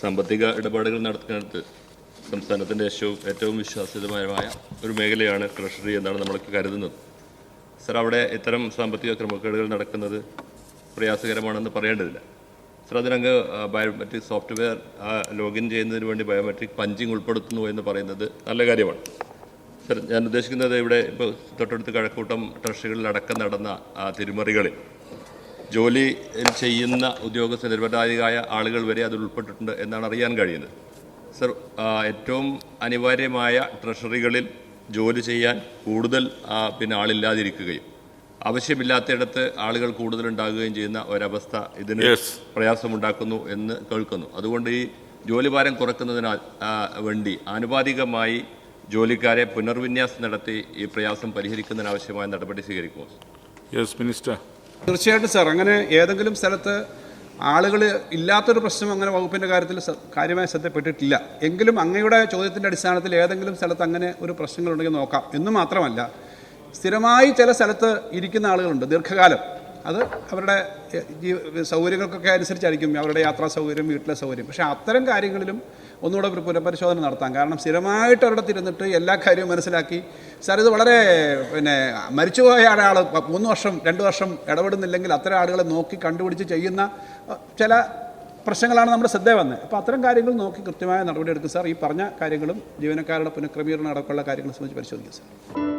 സാമ്പത്തിക ഇടപാടുകൾ നടത്തുന്നത് സംസ്ഥാനത്തിന്റെ ഏറ്റവും ഏറ്റവും വിശ്വാസ്യതമായ ഒരു മേഖലയാണ് ട്രഷറി എന്നാണ് നമ്മളൊക്കെ കരുതുന്നത്. സർ അവിടെ ഇത്തരം സാമ്പത്തിക ക്രമക്കേടുകൾ നടക്കുന്നത് പ്രയാസകരമാണെന്ന് പറയേണ്ടതില്ല. സർ അതിനങ്ങ് ബയോമെട്രിക് സോഫ്റ്റ്വെയർ ലോഗിൻ ചെയ്യുന്നതിന് വേണ്ടി ബയോമെട്രിക് പഞ്ചിങ് ഉൾപ്പെടുത്തുന്നു എന്ന് പറയുന്നത് നല്ല കാര്യമാണ്. സർ ഞാൻ ഉദ്ദേശിക്കുന്നത് ഇവിടെ ഇപ്പോൾ തൊട്ടടുത്ത് കഴക്കൂട്ടം ട്രഷറികളിൽ അടക്കം നടന്ന തിരിമറികളിൽ ജോലി ചെയ്യുന്ന ഉദ്യോഗസ്ഥ നിരപരാധികളായ ആളുകൾ വരെ അതിൽ ഉൾപ്പെട്ടിട്ടുണ്ട് എന്നാണ് അറിയാൻ കഴിയുന്നത്. സർ ഏറ്റവും അനിവാര്യമായ ട്രഷറികളിൽ ജോലി ചെയ്യാൻ കൂടുതൽ പിന്നെ ആളില്ലാതിരിക്കുകയും ആവശ്യമില്ലാത്തയിടത്ത് ആളുകൾ കൂടുതൽ ഉണ്ടാകുകയും ചെയ്യുന്ന ഒരവസ്ഥ ഇതിന്. പ്രയാസമുണ്ടാക്കുന്നു എന്ന് കേൾക്കുന്നു. അതുകൊണ്ട് ഈ ജോലിഭാരം കുറക്കുന്നതിനാൽ വേണ്ടി ആനുപാതികമായി ജോലിക്കാരെ പുനർവിന്യാസം നടത്തി ഈ പ്രയാസം പരിഹരിക്കുന്നതിനാവശ്യമായ നടപടി സ്വീകരിക്കുമോ? യെസ് മിനിസ്റ്റർ തീർച്ചയായിട്ടും സാർ അങ്ങനെ ഏതെങ്കിലും സ്ഥലത്ത് ആളുകൾ ഇല്ലാത്തൊരു പ്രശ്നം അങ്ങനെ വകുപ്പിന്റെ കാര്യത്തിൽ കാര്യമായി ശ്രദ്ധപ്പെട്ടിട്ടില്ല. എങ്കിലും അങ്ങയുടെ ചോദ്യത്തിന്റെ അടിസ്ഥാനത്തിൽ ഏതെങ്കിലും സ്ഥലത്ത് അങ്ങനെ ഒരു പ്രശ്നങ്ങളുണ്ടെങ്കിൽ നോക്കാം. എന്ന് മാത്രമല്ല സ്ഥിരമായി ചില സ്ഥലത്ത് ഇരിക്കുന്ന ആളുകളുണ്ട് ദീർഘകാലം. അത് അവരുടെ സൗകര്യങ്ങൾക്കൊക്കെ അനുസരിച്ചായിരിക്കും അവരുടെ യാത്രാ സൗകര്യം വീട്ടിലെ സൗകര്യം. പക്ഷേ അത്തരം കാര്യങ്ങളിലും ഒന്നുകൂടെ ഒരു പുനഃപരിശോധന നടത്താം. കാരണം സ്ഥിരമായിട്ട് അവിടെ തിരുന്നിട്ട് എല്ലാ കാര്യവും മനസ്സിലാക്കി. സാർ ഇത് വളരെ പിന്നെ മരിച്ചുപോയ ഒരാൾ മൂന്ന് വർഷം രണ്ട് വർഷം ഇടപെടുന്നില്ലെങ്കിൽ അത്തരം ആളുകളെ നോക്കി കണ്ടുപിടിച്ച് ചെയ്യുന്ന ചില പ്രശ്നങ്ങളാണ് നമ്മുടെ ശ്രദ്ധ വന്നത്. അപ്പോൾ അത്തരം കാര്യങ്ങൾ നോക്കി കൃത്യമായ നടപടിയെടുക്കും. സാർ ഈ പറഞ്ഞ കാര്യങ്ങളും ജീവനക്കാരുടെ പുനഃക്രമീകരണം അടക്കമുള്ള കാര്യങ്ങളെ സംബന്ധിച്ച് പരിശോധിക്കും സാർ.